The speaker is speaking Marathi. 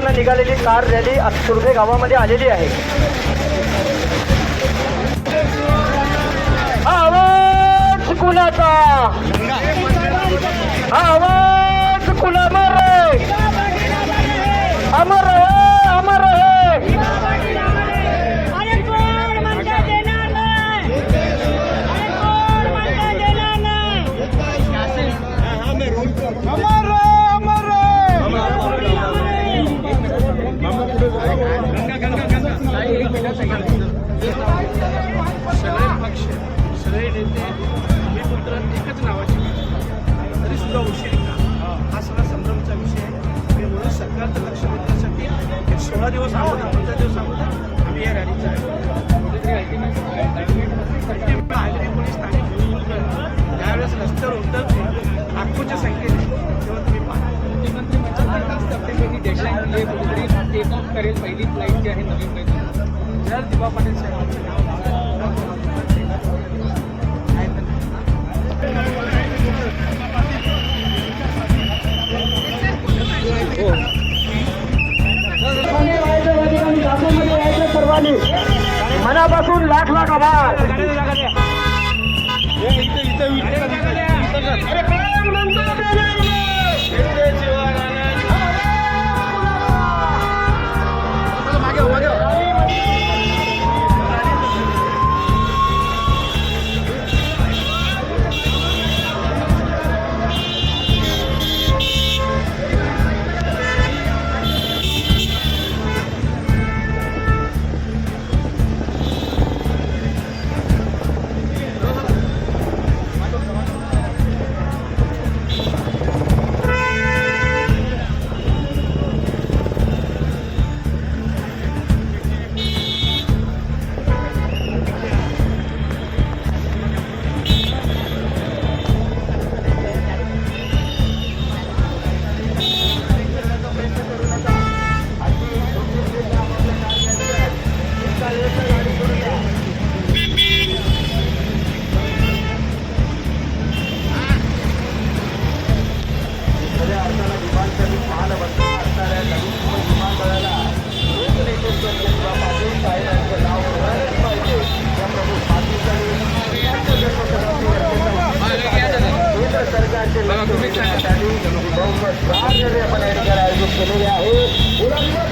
भिवंडीवरनं निघालेली कार रॅली आता सुरभे गावामध्ये आलेली आहे. आवाज कुणाचा? आवाज कुणा अमर अमर सगळे पक्ष सगळे नेते मी पुत्र एकच नावाची तरी सुद्धा उशीर हा सगळा संभ्रमचा विषय आहे. आणि म्हणून सरकारचं लक्ष वेधण्यासाठी एक सोळा दिवस अगोदर पंधरा दिवस अगोदर आम्ही या रॅलीचा आलेली पोलीस ठाणे त्यावेळेस रस्त्यावर उतरते लाखोच्या संख्येने तेव्हा तुम्ही पाहा डेडलाईन करेल पहिली फ्लाईट जी आहे नवी जर दिवा पाटील सर्वांनी मनापासून लाख लाख आभार सरकारचे लक्ष वेधण्यासाठी बहुमत आयोजित केलेले आहे